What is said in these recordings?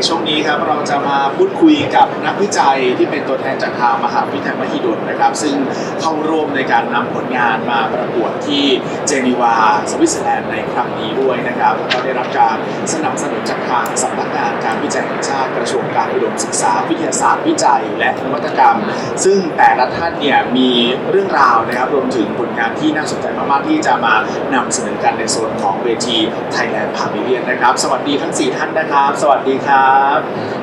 ในช่วงนี้ครับเราจะมาพูดคุยกับนักวิจัยที่เป็นตัวแทนจากทางมหาวิทยาลัยมหิดลนะครับ ซึ่งเข้าร่วมในการนำผลงานมาประกวดที่เจนีวาสวิตเซอร์แลนด์ในครั้งนี้ด้วยนะครับแล้วก็ได้รับการสนับสนุนจากทางสำนักงานการวิจัยแห่งชาติกระทรวงการอุดมศึกษาวิทยาศาสตร์วิจัย และนวัตกรรม ซึ่งแต่ละท่านเนี่ยมีเรื่องราวนะครับรวมถึงผลงานที่น่าสนใจมากๆที่จะมานำเสนอกันในโซนของเวที Thailand p a v i l i o n นะครับ สวัสดีทั้ง 4 ท่านนะครับ สวัสดีครับ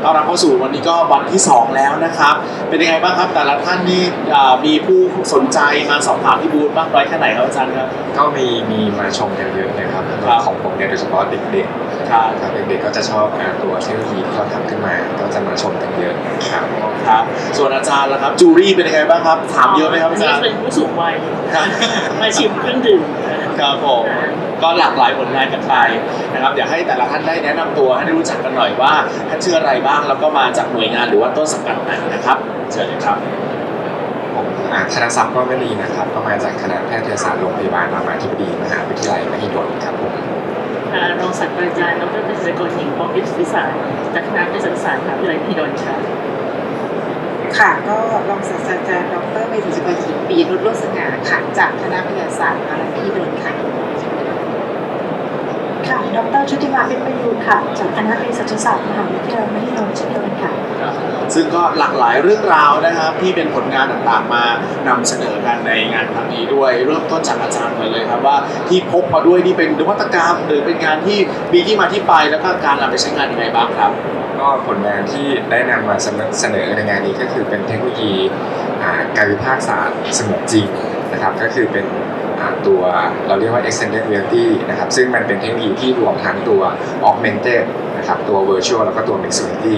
ต้อนรับเข้าสู่วันนี้ก็วันที่ 2 แล้วนะครับ เป็นยังไงบ้างครับแต่ละท่านนี่อ่ามีผู้สนใจมาสอบถามที่บูธมากน้อยแค่ไหนครับอาจารย์ครับก็มีมีมาชมกันเยอะเลยครับครับของผมเนี่ยโดยเฉพาะเด็กครับๆครับเด็กๆก็จะชอบอ่าตัวเทคโนโลยีที่เราทำขึ้นมา ก็จะมาชมกันเยอะครับครับ ส่วนอาจารย์ล่ะครับจูรี่เป็นยังไงบ้างครับถามเยอะไหมครับอาจารย์เป็นผู้สูงวัยครับมาชิมเครื่องดื่ม ครับผมก็หลากหลายผลงานกันไปนะครับเดี๋ยวให้แต่ละท่านได้แนะนำตัวให้ได้รู้จักกันหน่อยว่าท่านชื่ออะไรบ้างแล้วก็มาจากหน่วยงานหรือว่าต้นสังกัดไหนนะครับเชิญเลยครับ ผมอ่าธนศัพท์ก็ไม่ดีนะครับ ก็มาจากคณะแพทยศาสตร์โรงพยาบาลรามาธิบดีมหาวิทยาลัยมหิดลครับผมอ่ารองศาสตราจารย์ดรเภสัชกรหญิงปองพิษวิสารจากคณะเภสัชศาสตร์มหาวิทยาลัยมหิดลค่ะ ค่ะก็รองศาสตราจารย์ดรเมธีสุภกินปีรุตโรสง่าค่ะจากคณะวิทยาศาสตร์มหาวิทยาลัยมหิดลค่ะ ค่ะ ดรชุติมาเป็นประยูนค่ะ จากคณะเภสัชศาสตร์มหาวิทยาลัยมหิดลเช่นเดียวกันค่ะ ซึ่งก็หลากหลายเรื่องราวนะครับ ที่เป็นผลงานต่างๆ มานำเสนอกันในงานครั้งนี้ด้วย เริ่มต้นจากอาจารย์ก่อนเลยครับว่าที่พกมาด้วยนี่เป็นนวัตกรรม หรือเป็นงานที่มีที่มาที่ไปแล้วก็การนำไปใช้งานยังไงบ้างครับ ก็ผลงานที่ได้นำมาเสนอเสนอในงานนี้ก็คือเป็นเทคโนโลยีอ่ากายวิภาคศาสตร์เสมือนจริงนะครับก็คือเป็นอ่า ตัวเราเรียกว่า extended reality นะครับซึ่งมันเป็นเทคโนโลยีที่รวมทั้งตัว augmented นะครับตัว virtual แล้วก็ตัว mixed reality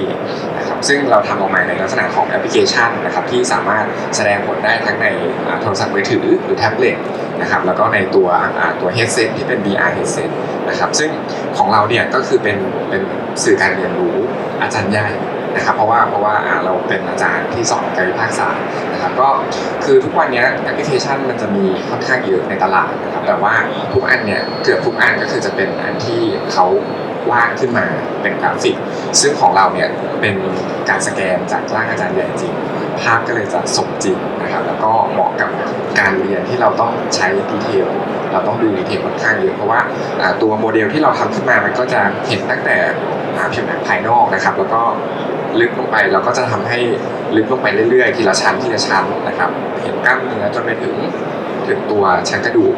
นะครับซึ่งเราทำออกมาในลักษณะของแอปพลิเคชันนะครับที่สามารถแสดงผลได้ทั้งในโทรศัพท์มือถือหรือแท็บเล็ตนะครับแล้วก็ในตัวตัว headset ที่เป็น VR headset นะครับซึ่งของเราเนี่ยก็คือเป็นเป็นสื่อการเรียนรู้อาจารย์ใหญ่ นะครับเพราะว่าเพราะว่าเราเป็นอาจารย์ที่สอนกายวิภาคศาสตร์นะครับก็คือทุกวันนี้แอปพลิเคชันมันจะมีค่อนข้างเยอะในตลาดนะครับแต่ว่าทุกอันเนี่ยเกือบทุกอันก็คือจะเป็นอันที่เขาวาดขึ้นมาเป็นกราฟิก ซึ่งของเราเนี่ยเป็นการสแกนจากร่างอาจารย์ใหญ่จริง ภาพก็เลยจะสมจริงนะครับแล้วก็เหมาะกับการเรียนที่เราต้องใช้ดีเทลเราต้องดูดีเทลค่อนข้างเยอะเพราะว่าตัวโมเดลที่เราทำขึ้นมามันก็จะเห็นตั้งแต่ผิวหนังภายนอกนะครับ แล้วก็ ลึกลงไปเราก็จะทำให้ลึกลงไปเรื่อยๆ ทีละชั้นทีละชั้นนะครับ เห็นกล้ามเนื้อจนไปถึงถึงตัวชั้นกระดูก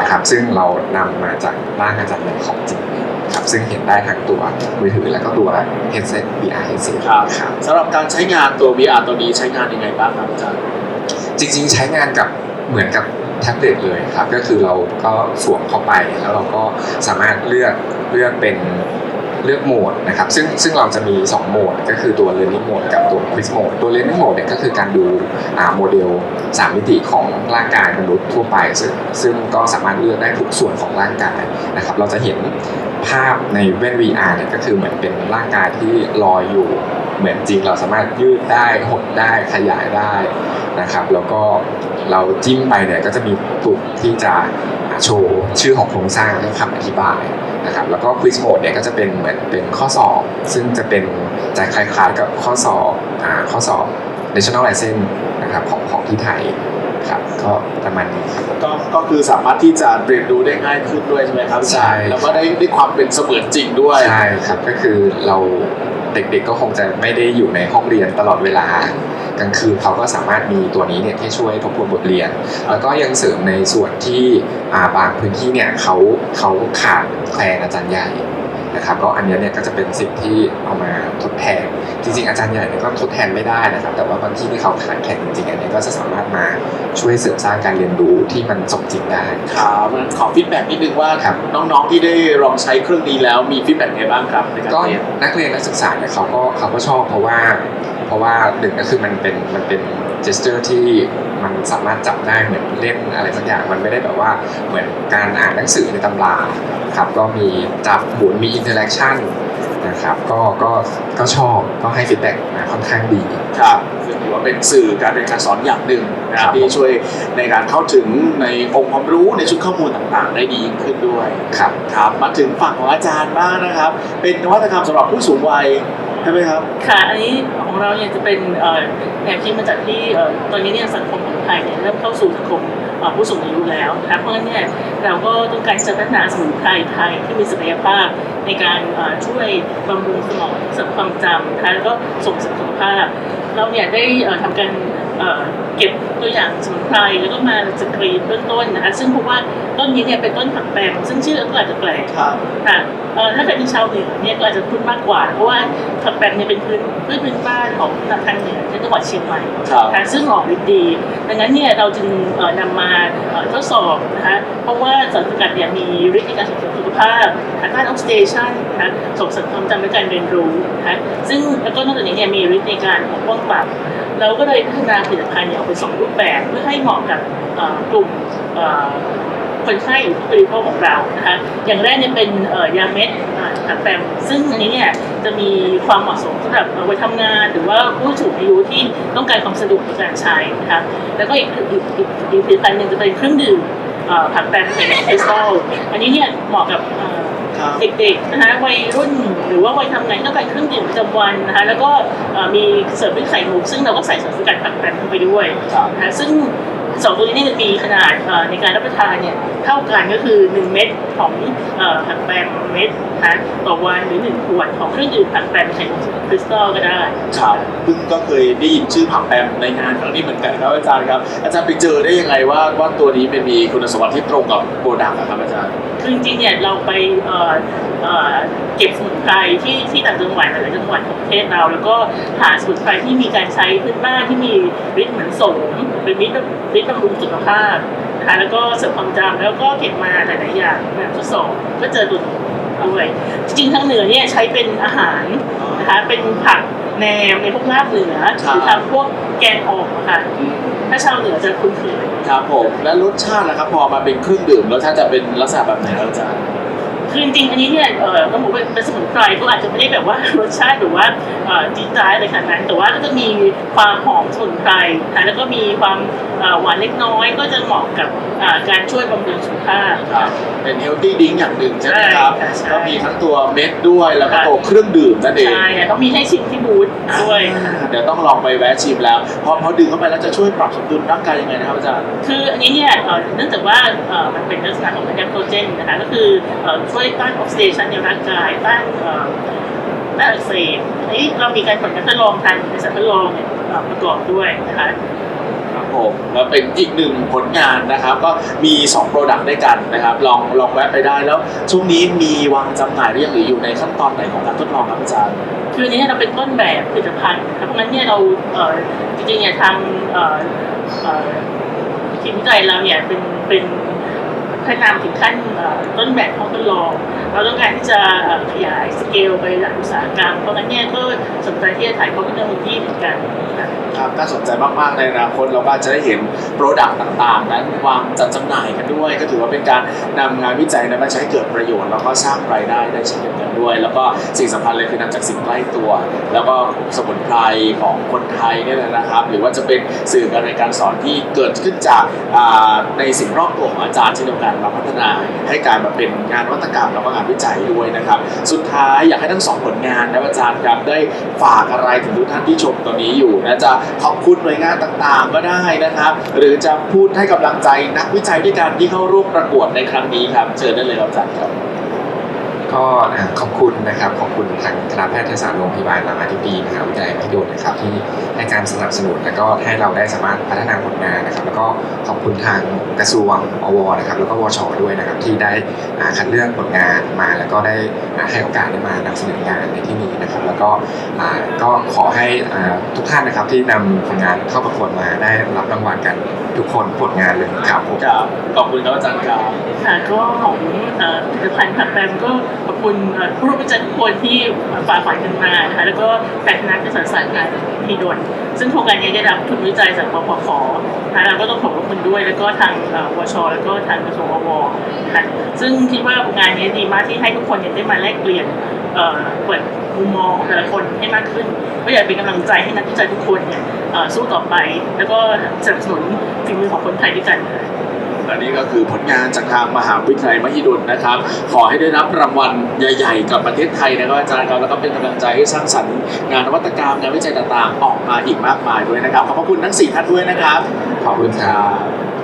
นะครับ ซึ่งเรานำมาจากร่างอาจารย์ใหญ่ของจริงครับซึ่งเห็นได้ทั้งตัวมือถือแล้วก็ตัว headset VR headset ครับครับสำหรับการใช้งานตัว VR ตัวนี้ใช้งานยังไงบ้างครับอาจารย์จริง ๆ ใช้งานกับเหมือนกับแท็บเล็ตเลยครับก็คือเราก็สวมเข้าไปแล้วเราก็สามารถเลือกเลือกเป็น เลือกโหมดนะครับซึ่งซึ่งเราจะมี 2 โหมด ก็คือตัว learning mode กับตัว quiz mode ตัว learning mode เนี่ยก็คือการดูโมเดล 3 มิติของร่างกายมนุษย์ทั่วไป ซึ่งซึ่งก็สามารถเลือกได้ทุกส่วนของร่างกายนะครับเราจะเห็นภาพในแว่น VR เนี่ยก็คือเหมือนเป็นร่างกายที่ลอยอยู่เหมือนจริงเราสามารถยืดได้หดได้ขยายได้นะครับ แล้วก็เราจิ้มไปเนี่ยก็จะมีปุ่มที่จะ โชว์ชื่อของโครงสร้างให้คำอธิบายนะครับแล้วก็ quiz mode เนี่ยก็จะเป็นเหมือนเป็นข้อสอบ ซึ่งจะเป็นจะคล้ายๆกับข้อสอบอ่าข้อสอบ national license นะครับของของที่ไทยครับก็ประมาณนี้ครับก็ก็คือสามารถที่จะเรียนรู้ได้ง่ายขึ้นด้วยใช่ไหมครับอาจารย์ใช่แล้วก็ได้ได้ความเป็นเสมือนจริงด้วยใช่ครับก็คือเราเด็กๆก็คงจะไม่ได้อยู่ในห้องเรียนตลอดเวลา กลางคืนเขาก็สามารถมีตัวนี้เนี่ยที่ช่วยทบทวนบทเรียน แล้วก็ยังเสริมในส่วนที่อ่าบางพื้นที่เนี่ยเขาเขาขาดแคลนอาจารย์ใหญ่นะครับก็อันเนี้ยเนี่ยก็จะเป็นสิ่งที่เอามาทดแทน จริงๆ อาจารย์ใหญ่เนี่ยก็ทดแทนไม่ได้นะครับ แต่ว่าบางที่ที่เขาขาดแคลนจริงๆอันเนี้ยก็จะสามารถมาช่วยเสริมสร้างการเรียนรู้ที่มันสมจริงได้ครับงั้นขอฟีดแบ็กนิดนึงว่าครับน้องๆที่ได้ลองใช้เครื่องนี้แล้วมีฟีดแบ็กไงบ้างครับในการก็เรียนนักเรียนนักศึกษาเนี่ยเขาก็เขาก็ชอบเพราะว่า เพราะว่าหนึ่งก็คือมันเป็นมันเป็น gesture ที่มันสามารถจับได้เหมือนเล่นอะไรสักอย่างมันไม่ได้แบบว่าเหมือนการอ่านหนังสือในตำราครับก็มีจับหมุนมีอินเทอร์แอคชั่นนะครับก็ก็ก็ชอบก็ให้ฟีดแบ็กมาค่อนข้างดีครับซึ่งถือว่าเป็นสื่อการเรียนการสอนอย่างหนึ่งนะคครัรับบที่ช่วยในการเข้าถึงในองค์ความรู้ในชุดข้อมูลต่างๆ ได้ดียิ่งขึ้นด้วยครับครับมาถึงฝั่งของอาจารย์บ้างนะครับ เป็นนวัตกรรมสำหรับผู้สูงวัยใช่ไหมครับค่ะอันนี้ของเราเนี่ยจะเป็นแนวคิดมาจากที่ตอนนี้เนี่ยสังคมของไทยเนี่ยเริ่มเข้าสู่สังคมผู้สูงอายุแล้วนะคะเพราะฉะนั้นเนี่ยเราก็ต้องการจะพัฒนาสมุนไพรไทยที่มีศักยภาพในการช่วยบำรุงสมองเสริมความจำนะคะแล้วก็ส่งเสริมสุขภาพ เราเนี่ยได้ทำการ เอ่อเก็บตัวอย่างสมุนไพรแล้วก็มาสกรีนเบื้องต้นนะคะซึ่งพบว่าต้นนี้เนี่ยเป็นต้นผักแปมซึ่งชื่อก็อาจจะแปลกครับค่ะเอ่อถ้าเกิดเป็นชาวเหนือเนี่ยก็อาจจะคุ้นมากกว่า เพราะว่าผักแปมเนี่ยเป็นพื้นพืชพื้นบ้านของทางเหนือที่จังหวัดเชียงใหม่ครับค่ะซึ่งออกฤทธิ์ดี ดังนั้นเนี่ยเราจึงเอ่อนำมาเอ่อทดสอบนะคะเพราะว่าสารสกัดเนี่ยมีฤทธิ์ในการส่งเสริมสุขภาพทางด้านออกซิเดชันนะคะส่งเสริมความจำและการเรียนรู้นะคะซึ่งแล้วก็นอกจากนี้เนี่ยมีฤทธิ์ในการปกป้องตับ เราก็เลยพัฒนาผลิตภัณฑ์เนี่ยออกเป็นสองรูปแบบเพื่อให้เหมาะกับกลุ่มคนไข้หรือผู้บริโภคของเรานะคะอย่างแรกเนี่ยเป็นยาเม็ดอ่าผักแปมซึ่งอันนี้เนี่ยจะมีความเหมาะสมสำหรับไวัยทำงาน หรือว่าผู้สูงอายุที่ต้องการความสะดวกในการใช้นะคะแล้วก็อีกอีกอีกผลิตภัณฑ์หนึ่งจะเป็นเครื่องดื่มผักแปมเป็นคริสตัลอันนี้เนี่ยเหมาะกับ เอ่อครับเด็กๆนะคะวัยรุ่นหรือว่าวัยทำงานต้องการเครื่องดื่มประจำวันนะคะแล้วก็เอ่อมีเสริมด้วยไข่มุกซึ่งเราก็ใส่สารสกัดผักแปมเข้าไปด้วยครับนะคะซึ่งสองตัวนี้เนี่ยจะมีขนาดเอ่อในการรับประทานเนี่ยเท่ากันก็คือ 1 เม็ดของเอ่อผักแปมเม็ดนะคะต่อวันหรือ 1 ขวดของเครื่องดื่มผักแปมไข่มุกคริสตัลก็ได้ครับเพิ่งก็เคยได้ยินชื่อผักแปมในงานครั้งนี้เหมือนกันครับอาจารย์ครับ อาจารย์ไปเจอได้ยังไงว่าว่าตัวนี้เป็นมีคุณสมบัติที่ตรงกับโปรดักต์อะครับอาจารย์คือจริงๆเนี่ยเราไปเอ่อเออเก็บสมุนไพรที่ที่ต่างจังหวัดหลายๆจังหวัดของประเทศเรา แล้วก็หาสมุนไพรที่มีการใช้พื้นบ้านที่มีฤทธิ์เหมือนโสมหรือฤทธิ์ฤทธิ์บำรุงสุขภาพนะคะแล้วก็เสริมความจำแล้วก็เก็บมาหลายๆอย่างแบบทดสอบก็เจอตัวด้วยจริงๆทางเหนือเนี่ยใช้เป็นอาหารนะคะเป็นผักแหนมในพวกลาบเหนือหรือทำพวกแกงอ่อมอะค่ะ ถ้าชาวเหนือจะคุ้นเคย ครับผม และรสชาตินะครับ พอมาเป็นเครื่องดื่มรสชาติจะเป็นลักษณะแบบไหนครับอาจารย์ คือจริงๆอันนี้เนี่ยเออต้องบอกว่าเป็นสมุนไพรก็อาจจะไม่ได้แบบว่ารสชาติหรือว่าเอ่อจี๊ดจ๊าดอะไรขนาดนั้น แต่ว่าก็จะมีความหอมสมุนไพรค่ะแล้วก็มีความเอ่อหวานเล็กน้อยก็จะเหมาะกับเอ่อการช่วยบำรุงสุขภาพ ครับเป็นเฮลตี้ดิ้งอย่างหนึ่งใช่ไหมครับใช่ใช่ ก็มีทั้งตัวเม็ดด้วยแล้วก็ค่ะตัวเครื่องดื่มนั่นเอง ใช่เนี่ยต้องมีให้ชิมที่บูธด้วย เดี๋ยวต้องลองไปแวะชิมแล้วพอพอดื่มเข้าไปแล้วจะช่วยปรับสมดุลร่างกายยังไงนะครับอาจารย์ คืออันนี้เนี่ยเอ่อเนื่องจากว่าเอ่อมันเป็นลักษณะของแอนโทรเจนนะคะก็คือเอ่อช่วยต้านออกซิเดชันในร่างกายต้านเอ่อต้านอักเสบอันนี้เรามีการผลการทดลองทางบริษัททดลองเนี่ยเอ่อประกอบด้วยนะคะครับผมแล้วเป็นอีกหนึ่งผลงานนะครับ ก็มี2 Product ด้วยกันนะครับ ลองลองแวะไปได้แล้วช่วงนี้มีวางจำหน่ายหรือยังหรืออยู่ในขั้นตอนไหนของการทดลองครับอาจารย์คืออันนี้เราเป็นต้นแบบผลิตภัณฑ์นะครับเพราะงั้นเนี่ยเราเอ่อจริงๆเนี่ยทางเอ่อเอ่อทีมวิจัยเราเนี่ยเป็นเป็น พัฒนาถึงขั้นต้นแบบของทดลองเราต้องการที่จะขยายสเกลไปหลักอุตสาหกรรมเพราะงั้นเนี่ยก็สนใจที่จะถ่ายทอดเทคโนโลยีเหมือนกันนะครับน่าสนใจมาก ๆ ในอนาคตเราก็จะได้เห็นโปรดักต์ต่างๆ นั้นวางจัดจำหน่ายกันด้วย ก็ถือว่าเป็นการนำงานวิจัยนั้นมาใช้เกิดประโยชน์แล้วก็สร้างรายได้ได้เช่นเดียวกัน ด้วย แล้วก็สิ่งสำคัญเลยคือนำจากสิ่งใกล้ตัว แล้วก็สมุนไพรของคนไทยเนี่ยนะครับ หรือว่าจะเป็นสื่อการเรียนการสอนที่เกิดขึ้นจากในสิ่งรอบตัวของอาจารย์เช่นเดียวกันมาพัฒนาให้กลารมาเป็นงานวัตกรรมแล้วก็งานวิจัยด้วยนะครับ สุดท้ายอยากให้ทั้งสองผลงานนะอาจารย์ครับได้ฝากอะไรถึงทุกท่านที่ชมตอนนี้อยู่นะจะขอบคุณหน่วยงานต่างๆ ก็ได้นะครับ หรือจะพูดให้กำลังใจนักวิจัยด้วยกันที่เข้าร่วมประกวดในครั้งนี้ครับ เชิญได้เลยครับอาจารย์ครับ ก็อ่าขอบคุณนะครับขอบคุณทางคณะแพทยศาสตร์โรงพยาบาลรามาธิบดีมหาวิทยาลัยมหิดลนะครับที่ให้การสนับสนุนแล้วก็ให้เราได้สามารถพัฒนาผลงานนะครับ แล้วก็ขอบคุณทางกระทรวงอวนะครับแล้วก็วชด้วยนะครับที่ได้อ่าคัดเลือกผลงานมาแล้วก็ได้อ่าให้โอกาสได้มานำเสนองานในที่นี้นะครับ แล้วก็อ่าก็ขอให้อ่าทุกท่านนะครับที่นำผลงานเข้าประกวดมาได้รับรางวัลกันทุกคนผลงานเลยครับผมครับขอบคุณครับอาจารย์ครับค่ะก็ของเอ่อผลิตภัณฑ์ผักแปมก็ขอบคุณผู้ร่วมวิจัยทุกคนที่ฝ่าฝันกันมานะคะแล้วก็แต่คณะวิทยาศาสตร์งานมหิดลซึ่งโครงการนี้ได้รับทุนวิจัยจากปปขนะคะเราก็ต้องขอบคุณด้วย แล้วก็ทางวช แล้วก็ทางกระทรวงอวนะคะซึ่งคิดว่างานนี้ดีมากที่ให้ทุกคนได้มาแลกเปลี่ยนเปิดมุมมองของแต่ละคนให้มากขึ้นก็อยากเป็นกำลังใจให้นักวิจัยทุกคนเนี่ยสู้ต่อไป แล้วก็สนับสนุนฝีมือของคนไทยด้วยกันค่ะ และนี่ก็คือผลงานจากทางมหาวิทยาลัยมหิดลนะครับ ขอให้ได้รับรางวัลใหญ่ ๆ กับประเทศไทยนะครับอาจารย์ครับแล้วก็เป็นกำลังใจให้สร้างสรรค์งานนวัตกรรมงานวิจัยต่างๆ ออกมาอีกมากมายด้วยนะครับขอบพระคุณทั้งสี่ท่านด้วยนะครับ ขอบคุณครับ